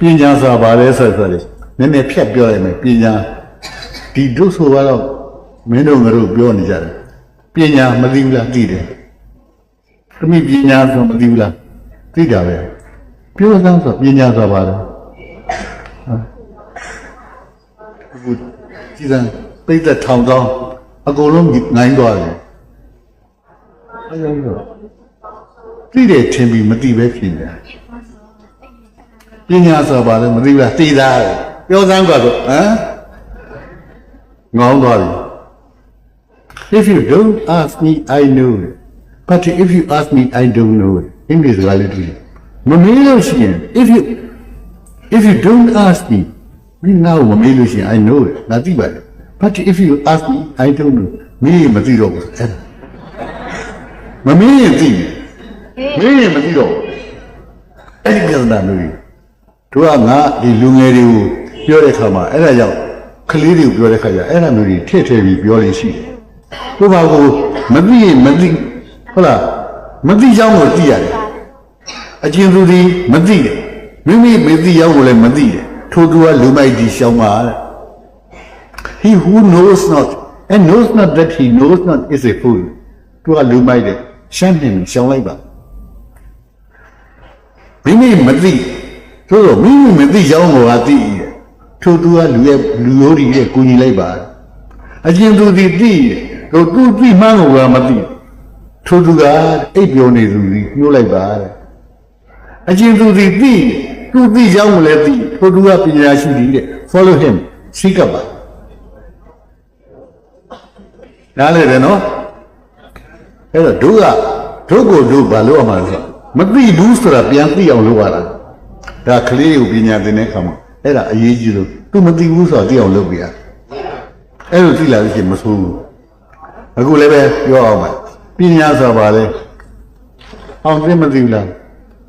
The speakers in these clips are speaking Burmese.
ပညာစာပါလဲဆိုဆိုလေနည်းနည်းဖြတ်ပြောရမယ်ပညာဒီဒုဆိုတော့မင်းတို့ငါတို့ပြောနေကြတယ်ပညာမသိဘူးလားသိတယ်သမီးပညာဆိုမသိဘူးလားသိကြပဲပြောစမ်းဆိုပညာစာပါလဲအခုကြည်စမ်းပိတ်သက်ထောင်တောင်းအကုန်လုံးနိုင်သွားတယ်အဲဒါတော့သိတယ်ထင်ပြီးမသိပဲဖြစ်နေတာ ပညာဆိုပါလဲမသိဘူးလားသိသားတယ်ပြောစမ်းကွာဆိုဟမ်ငောင်းသွားပြီ if you don't ask me i know it but if you ask me i don't know it english ကလည်းတူတယ်မမေးလို့ရှိရင် if you if you don't ask me မင်းငါ့ကိုမမေးလို့ရှိရင် i know it ငါသိပါတယ် but if you ask me i don't know မင်းမသိတော့ဘူးအဲ့ဒါမမေးရင်သိတယ်မင်းရင်မသိတော့ဘူးအဲ့ဒီပြဿနာမျိုးကြီး တို့ကငါဒီလူငယ်တွေကိုပြောတဲ့ခါမှာအဲ့ဒါကြောင့်ကလေးတွေကိုပြောတဲ့ခါကျအဲ့ဒါမျိုးတွေထည့်ထည့်ပြီးပြောလို့ရှိတယ်။ကိုယ့်ဘာကိုမသိရင်မသိဟုတ်လားမသိကြောင်းကိုသိရတယ်။အကျဉ်းသူဒီမသိတယ်။မိမိမသိကြောင်းကိုလည်းမသိတယ်။ထို့သူကလူမိုက်ဒီရှောင်းပါတဲ့။ He who knows not and knows not that he knows not is a fool ။သူကလူမိုက်တယ်ရှမ်းနေရှောင်းလိုက်ပါ။မိမိမသိ ဆိုတော့မိမိမသိကြောင်းကိုကသိတယ်ထို့သူကလူရဲ့လူရိုးတွေရဲ့ကိုကြီးလိုက်ပါအကျဉ်သူဒီသိတယ်တို့သူသိမှန်းကိုကမသိထို့သူကအိပ်ပျော်နေသူဒီညှိုးလိုက်ပါတဲ့အကျဉ်သူဒီသိတယ်သူသိကြောင်းကိုလည်းသိထို့သူကပညာရှိတယ်တဲ့ follow him စိတ်ကပါနားလေတယ်နော်အဲ့တော့တို့ကတို့ကိုတို့ဘာလို့အမှလဲဆိုမသိဘူးဆိုတာပြန်သိအောင်လုပ်ရတာ ဒါကလေးကိုပညာသင်တဲ့အခါမှာအဲ့ဒါအရေးကြီးလို့ तू မသိဘူးဆိုတာသိအောင်လုပ်ပြရအဲ့လိုသိလာလို့ရှိရင်မဆိုးဘူးအခုလည်းပဲပြောအောင်ပါပညာဆိုတာဘာလဲအောင်သိမသိဘူးလား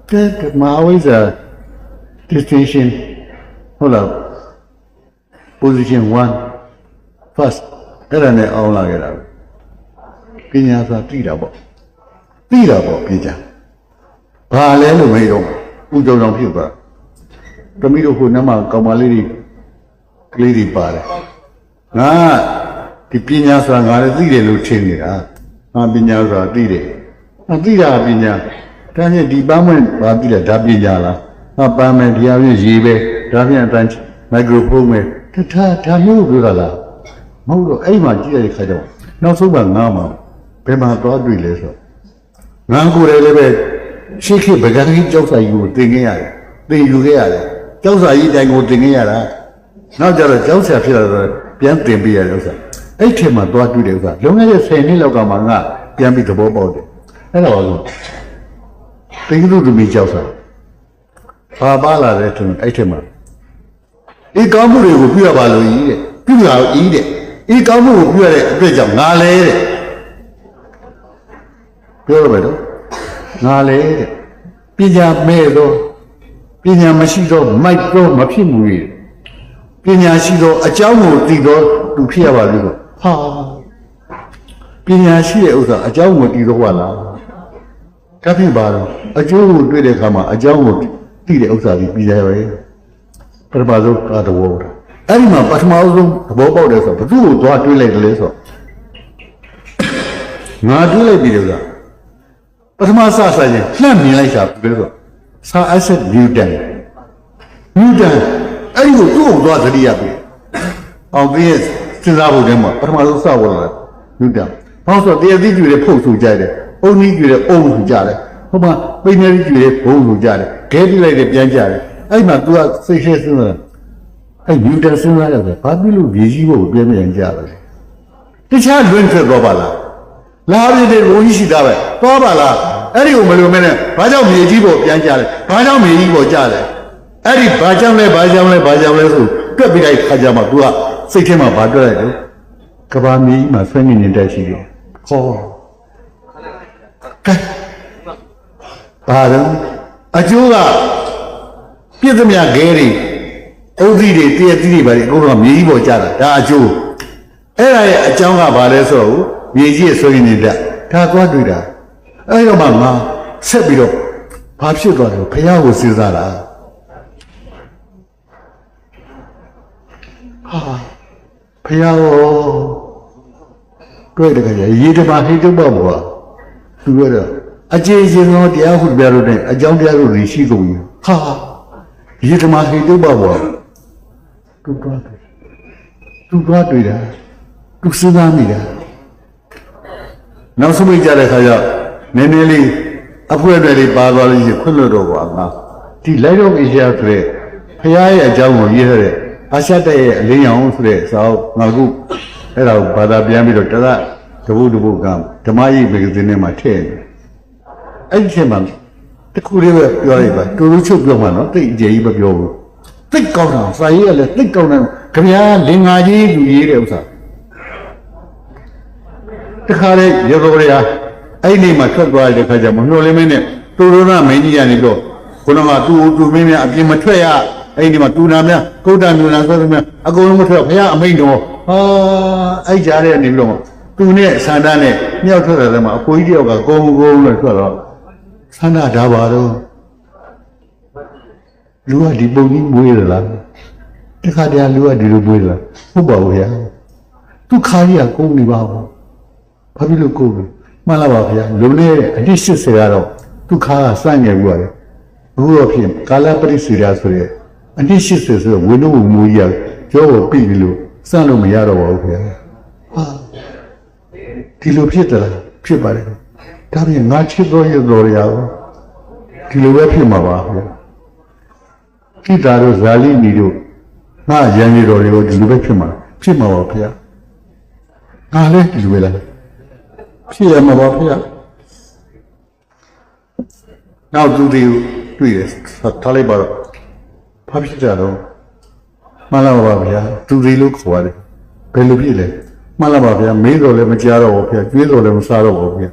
ကဲမဟာဝိဇ္ဇာ distinction ဟုတ်လား position 1 first အဲ့ဒါနဲ့အောင်လာခဲ့တာပဲပညာဆိုတာသိတာပေါ့သိတာပေါ့ပညာဘာလဲလို့မေးတော့ဥကြုံတော်ဖြစ်သွား တမီးတို့ခုနမကောင်မလေးတွေကလေးတွေပါတယ်ငါဒီပညာဆိုတာငါလည်းသိတယ်လို့ထင်နေတာငါပညာဆိုတာသိတယ်ငါသိတာကပညာဒါဖြင့်ဒီပန်းမွင့်ဘာသိလဲဒါပညာလားငါပန်းမယ်ဒီအပြင်ရေးပဲဒါဖြင့်အတန်းမိုက်ခရိုဖုန်းပဲတထားဒါမျိုးပြောတာလားမဟုတ်တော့အဲ့မှာကြည့်ရတဲ့ခါကျတော့နောက်ဆုံးမှငါမှဘယ်မှာသွားတွေ့လဲဆိုငါကိုယ်လည်းပဲရှိခိပကံကြီးကြောက်စာကြီးကိုသင်ခဲ့ရတယ်သင်ယူခဲ့ရတယ် ကြောက်စာကြီးတိုင်ကိုသင်ခဲ့ရတာနောက်ကြတော့ကြောက်ဆရာဖြစ်လာတော့ပြန်သင်ပေးရတဲ့ဥစ္စာအဲ့ထက်မှသွားတွေ့တဲ့ဥစ္စာလွန်ခဲ့တဲ့10နှစ်လောက်ကမှငါပြန်ပြီးသဘောပေါက်တယ်အဲ့ဒါပါလို့သင်္ကလူတူမီကြောက်စာဘာပါလာတဲ့ထုံအဲ့ထက်မှဒီကောင်းမှုတွေကိုပြုရပါလို့ဤတဲ့ပြုရအောင်ဤတဲ့ဤကောင်းမှုကိုပြုရတဲ့အတွက်ကြောင့်ငါလဲတဲ့ပြောရမယ်နော်ငါလဲတဲ့ပညာမဲ့တော့ ပညာမရှိတော့မိုက်တော့မဖြစ်မှုရဲ့ပညာရှိတော့အကြောင်းကိုသိတော့သူဖြစ်ရပါလိမ့်လို့ဟာပညာရှိတဲ့ဥစ္စာအကြောင်းကိုသိတော့ဟာလားကပ်ဖြစ်ပါတော့အကျိုးကိုတွေ့တဲ့အခါမှာအကြောင်းကိုသိတဲ့ဥစ္စာကြီးပြီးတယ်ပဲပထမဆုံးကတော့အဲ့ဒီမှာပထမဆုံးသဘောပေါက်တယ်ဆိုတော့ဘသူ့ကိုသွားတွေးလိုက်တယ်လဲဆိုတော့ငါတွေးလိုက်ပြီလို့ကပထမစစရင်လှမ်းမြင်လိုက်တာဘယ်လို ဆိုဆာအဆက်နျူတန်နျူတန်အဲ့ဒီကိုသူ့ကိုသွားသတိရပြီအောင်ပြည့်စဉ်းစားဖို့တည်းမှာပထမဆုံးစဝလာနျူတန်ဘာလို့ဆိုတော့တရားသိကြည့်တဲ့ဖုတ်ဆူကြတယ်အုံကြီးကြည့်တဲ့အုံဆူကြတယ်ဟိုမှာပိနေကြီးကြည့်တဲ့ဘုံဆူကြတယ်ခဲပြလိုက်တဲ့ပြန်ကြတယ်အဲ့မှာ तू ကစိတ်ရှင်းစဉ်းစားအဲ့နျူတန်စဉ်းစားရတယ်ဘာဖြစ်လို့မြေကြီးဘုတ်ပြန်ပြန်ကြတယ်တခြားလွင့်ထွက်သွားပါလားလာပြည့်တဲ့ဘုံကြီးရှိတာပဲသွားပါလား အဲ့ဒီကိုမလို့မနဲ့ဘာကြောင့်မြေကြီးပေါ်ပြန်ကြလဲဘာကြောင့်မြေကြီးပေါ်ကြလဲအဲ့ဒီဘာကြောင့်လဲဘာကြောင့်လဲဘာကြောင့်လဲဆိုတွက်ပြီးလိုက်ခါကြမှာ तू ကစိတ်ထဲမှာဘာတွက်လိုက်လဲကဘာမြေကြီးမှာဆွဲနေနေတဲ့ရှိတယ်ဟောကဲဘာလဲအကျိုးကပြည့်သမျှခဲတွေအုပ်သီးတွေတည့်သီးတွေပါလေအကုန်လုံးမြေကြီးပေါ်ကြတာဒါအကျိုးအဲ့ဒါရဲ့အကြောင်းကဘာလဲဆိုတော့မြေကြီးရဲ့ဆိုရင်နေတာဒါသွားတွေ့တာ အဲ့တော့မှငါဆက်ပြီးတော့ဘာဖြစ်သွားလဲဘုရားကိုစဉ်းစားတာဟာဖယားရောတွေ့တဲ့ခါကျရေတမဟိတုပ္ပဘောသူပြောတော့အကျေရှင်သောတရားဟုပြလို့တဲ့အကြောင်းတရားတို့တွေရှိကုန်ပြီဟာရေတမဟိတုပ္ပဘောသူတော့သူတော့တွေ့တာသူစဉ်းစားမိတာနောက်ဆုံးမိတ်ကြတဲ့ခါကျ နည်းနည်းလေးအဖွဲတွေလေးပါသွားလို့ရှိရင်ခွင့်လွတ်တော့ပါငါဒီလိုက်တော့အေရှာဆိုတဲ့ဖယားရဲ့အကြောင်းကိုရေးရတဲ့အာရှတက်ရဲ့အလင်းရောင်ဆိုတဲ့စာအုပ်ငါခုအဲ့ဒါကိုဘာသာပြန်ပြီးတော့တသတပုတ်တပုတ်ကဓမ္မကြီးမဂ္ဂဇင်းထဲမှာထည့်နေအဲ့ဒီထဲမှာတခုလေးပဲပြောလိုက်ပါတူတူချုပ်ပြောမှနော်တိတ်အကျယ်ကြီးမပြောဘူးတိတ်ကောင်းတာစာရေးကလည်းတိတ်ကောင်းတယ်ခင်ဗျာလင်္ကာကြီးလူရေးတဲ့ဥစ္စာတခါလေရေတော်ရ အဲ့ဒီနေ့မှာထွက်သွားတဲ့ခါကျမမျှော်လင့်မင်းနဲ့တူတူနာမင်းကြီးကနေတော့ခုနကတူတူမင်းများအပြင်မထွက်ရအဲ့ဒီမှာတူနာများကုဋ္ဌမြူနာဆိုသမျှအကုန်လုံးမထွက်ဘုရားအမိန့်တော်ဟာအဲ့ကြားတဲ့နေပြီးတော့သူနဲ့ဆန္ဒနဲ့မြောက်ထွက်တယ်မှာအဖိုးကြီးတယောက်ကကုန်းကုန်းနဲ့ထွက်တော့ဆန္ဒဒါပါတော့လူကဒီပုံကြီးမွေးရလားတခါတည်းလူကဒီလိုမွေးလားဟုတ်ပါဘူးဗျာသူခါကြီးကကုန်းနေပါဘူးဘာဖြစ်လို့ကုန်းလဲ မှန်လားပါဗျာလုံနေတဲ့အတိ80ကတော့သူခါကစငယ်ဘူးရတယ်အခုတော့ဖြစ်ကာလပရိစီရာဆိုရဲအတိ80ဆိုတော့ဝင်းလုံးမူကြီးကကြောကိုပြပြီလို့စလို့မရတော့ပါဘူးဗျာဟာဒီလိုဖြစ်တယ်လားဖြစ်ပါတယ်ဒါပြင်ငါချစ်တော်ရတော်ရအောင်ဒီလိုပဲဖြစ်မှာပါဗျာခိတာတို့ဇာလိမီတို့ငါရံရီတော်တွေကိုဒီလိုပဲဖြစ်မှာဖြစ်မှာပါဗျာငါလည်းဒီလိုပဲလား ဖြစ်ရမှာပါဗျာနောက်သူတွေတွေ့တယ်ထားလိုက်ပါတော့ဘာဖြစ်ကြတော့မှန်လားပါဗျာသူတွေလို့ခေါ်ရတယ်ဘယ်လိုဖြစ်လဲမှန်လားပါဗျာမေးတော့လည်းမကြားတော့ဘူးဗျာကျွေးတော့လည်းမစားတော့ဘူးဗျာ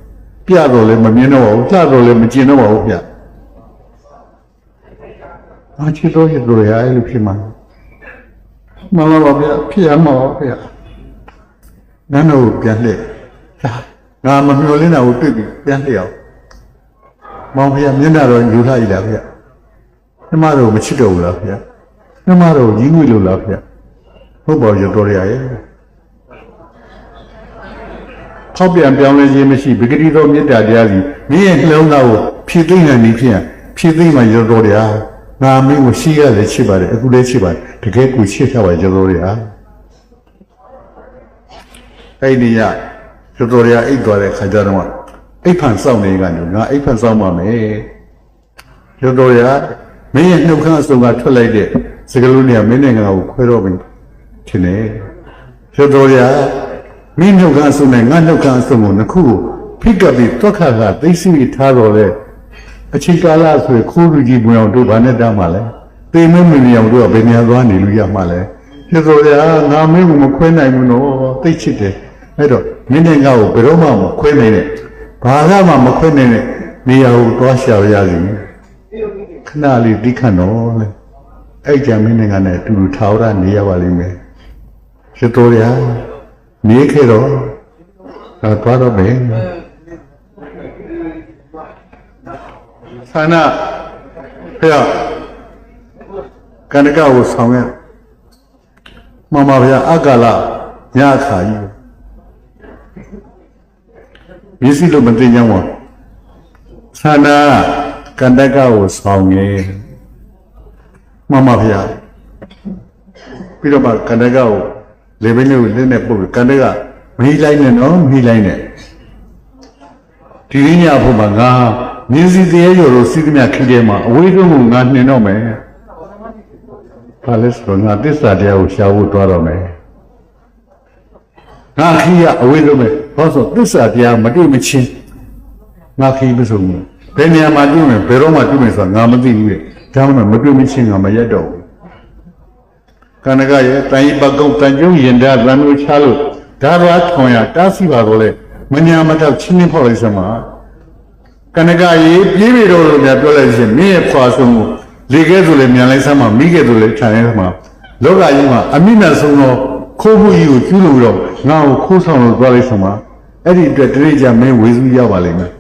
ပြတော့လည်းမမြင်တော့ဘူးလှတော့လည်းမကျင်တော့ပါဘူးဗျာအချစ်တော်ရတော်ရအဲ့လိုဖြစ်မှာမှန်လားပါဗျာဖြစ်ရမှာပါဗျာနန်းတော်ကိုပြန်လှည့် ငါမမျှော်လင့်တာကိုတွေ့ပြီးပြန်လှည့်အောင်မောင်ဖေမျက်နှာတော့ယူထားရည်လားဖေနှမတော်မချစ်တော့ဘူးလားဖေနှမတော်ကြီးငွေလို့လားဖေဟုတ်ပါရဲ့တော်ရရဲ့ဖောက်ပြန်ပြောင်းလဲခြင်းမရှိဗဂတိသောမေတ္တာတရားစီမင်းရဲ့နှလုံးသားကိုဖြည့်သိမ့်နိုင်ပြီဖြစ်ရင်ဖြည့်သိမ့်မှရတော်ရငါမင်းကိုရှိရလေချစ်ပါတယ်အခုလည်းချစ်ပါတယ်တကယ်ကိုချစ်ထားပါရတော်ရအဲ့ဒီရ တော်ရအိတ်သွားတဲ့ခါကျတော့အိတ်ဖန်စောင့်နေကနေငါအိတ်ဖန်စောင့်ပါမယ်ရတော်ရမင်းရဲ့နှုတ်ခမ်းအစုံကထွက်လိုက်တဲ့စကလုံးတွေကမင်းနဲ့ငါကိုခွဲတော့ပြီထင်တယ်ရတော်ရမင်းနှုတ်ခမ်းအစုံနဲ့ငါနှုတ်ခမ်းအစုံကိုနှစ်ခုကိုဖိကပ်ပြီးတွက်ခါကသိသိထားတော့တဲ့အချိန်ကာလဆိုရင်ခိုးလူကြီးမွေအောင်တို့ဘာနဲ့တောင်းမှလဲသိမမမြင်အောင်တို့ကဘယ်နေရာသွားနေလို့ရမှလဲရတော်ရငါမင်းကိုမခွဲနိုင်ဘူးနော်သိချစ်တယ်အဲ့တော့ မင်းနဲ့ငါ့ကိုဘယ်တော့မှမခွဲနိုင်နဲ့ဘာကမှမခွဲနိုင်နဲ့နေရာကိုသွားရှာရစီခဏလေးတိခတ်တော့လေအဲ့ကြမင်းနဲ့ငါနဲ့အတူတူထာဝရနေရပါလိမ့်မယ်ရတော်ရနေခဲ့တော့ဒါသွားတော့မယ်ဆန္ဒဖျကန္နကကိုဆောင်ရမမဖျအက္ကလညခါကြီး မျက်စိလို့မသိကြဘူးဆန္ဒကန္တကကိုဆောင်ငယ်မမဖျားပြီးတော့မှကန္တကကိုလေဘင်းလေးကိုလက်နဲ့ပုတ်ကန္တကမီးလိုက်နဲ့နော်မီးလိုက်နဲ့ဒီရင်းညဖို့မှာငါမြင်းစီသေးရော်တို့စီးသမျှခိတဲ့မှာအဝေးဆုံးကိုငါနှင်တော့မယ်ဘာလဲဆိုတော့ငါတစ္ဆာတရားကိုရှာဖို့တွားတော့မယ်ငါခီးရအဝေးဆုံးပဲ ဘာလို့သစ္စာတရားမတွေ့မချင်းငါခီးမဆုံးဘူးဘယ်နေရာမှာတွေ့မယ်ဘယ်တော့မှတွေ့မယ်ဆိုတာငါမသိဘူးလေဒါမှမတွေ့မချင်းငါမရက်တော့ဘူးကန္နကရဲ့တန်ဤပကုတ်တန်ကျုံရင်ဒါသံမျိုးချလို့ဒါဘာထောင်ရတားစီပါတော့လေမညာမတော့ချင်းချင်းဖောက်လိုက်စမှာကန္နကရေပြေးပြီတော့လို့များပြောလိုက်ရှင်မင်းရဲ့ခွာဆုံးကိုလေခဲဆိုလေမြန်လိုက်စမ်းမှာမိခဲ့ဆိုလေခြံရဲစမ်းမှာလောကကြီးမှာအမိမဲ့ဆုံးတော့ခိုးဖို့ကြီးကိုကျူးလို့တော့ငါ့ကိုခိုးဆောင်လို့သွားလိုက်စမ်းမှာ အဲ့ဒီအတွက်တရိကြမင်းဝေစုရပါလိမ့်မယ်